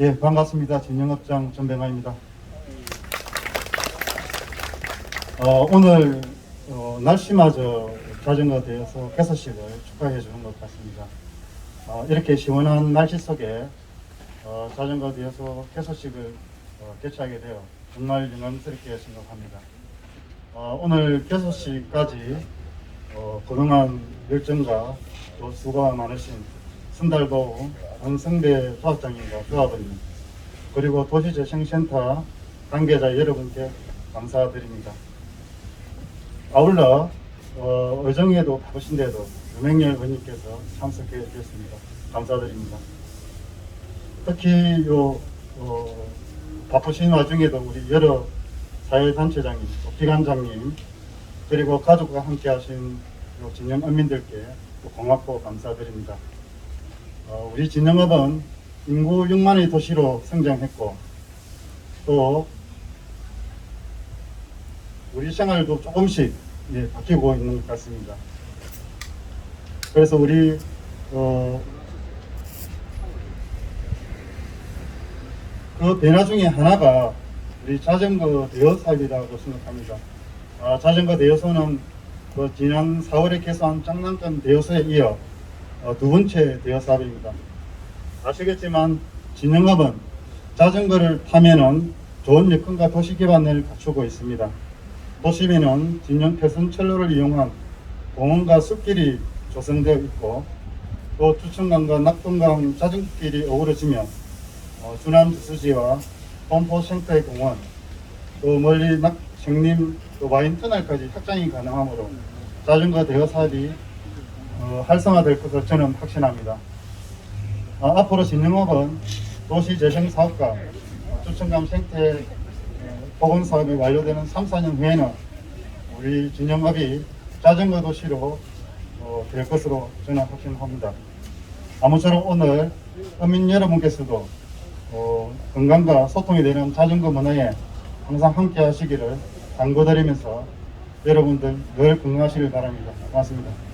예, 반갑습니다. 진영업장 전병아입니다. 어, 오늘 어, 날씨마저 자전거 대여서 개소식을 축하해 주는 것 같습니다. 어, 이렇게 시원한 날씨 속에 어, 자전거 대여서 개소식을 어, 개최하게 되어 정말 영광스럽게 생각합니다. 어, 오늘 개소식까지 어, 그동안 열정과 또 수고가 많으신 순달도 안성대 조합장님과 조합원님 그리고 도시재생센터 관계자 여러분께 감사드립니다. 아울러 어, 의정에도 바쁘신데도 유명열 의원님께서 참석해 주셨습니다. 감사드립니다. 특히 요 어, 바쁘신 와중에도 우리 여러 사회단체장님, 또 기관장님 그리고 가족과 함께 하신 요 진영 언민들께 또 고맙고 감사드립니다. 어, 우리 진영업은 인구 6만의 도시로 성장했고 또 우리 생활도 조금씩 예, 바뀌고 있는 것 같습니다. 그래서 우리 어, 그 변화 중에 하나가 우리 자전거 대여 사업이라고 생각합니다. 아, 자전거 대여소는 그 지난 4월에 개소한 장난감 대여소에 이어 어, 두 번째 대여 사업입니다. 아시겠지만 진영업은 자전거를 타면은 좋은 여건과 도시 기반을 갖추고 있습니다. 도심에는 진영 폐선철로를 이용한 공원과 숲길이 조성되어 있고 또 주천강과 낙동강 자전거길이 어우러지며 어, 주남 주수지와 범포 생태의 공원 또 멀리 낙 청림 또 와인 터널까지 확장이 가능하므로 자전거 대여 사업이 어, 활성화될 것을 저는 확신합니다. 아, 앞으로 진영업은 도시재생 사업과 어, 주천강 생태 어, 복원 사업이 완료되는 3, 4년 후에는 우리 진영업이 자전거 도시로 어, 될 것으로 저는 확신합니다. 아무쪼록 오늘 어민 여러분께서도 어, 건강과 소통이 되는 자전거 문화에 항상 함께 하시기를 당부드리면서 여러분들 늘 건강하시길 바랍니다. 고맙습니다.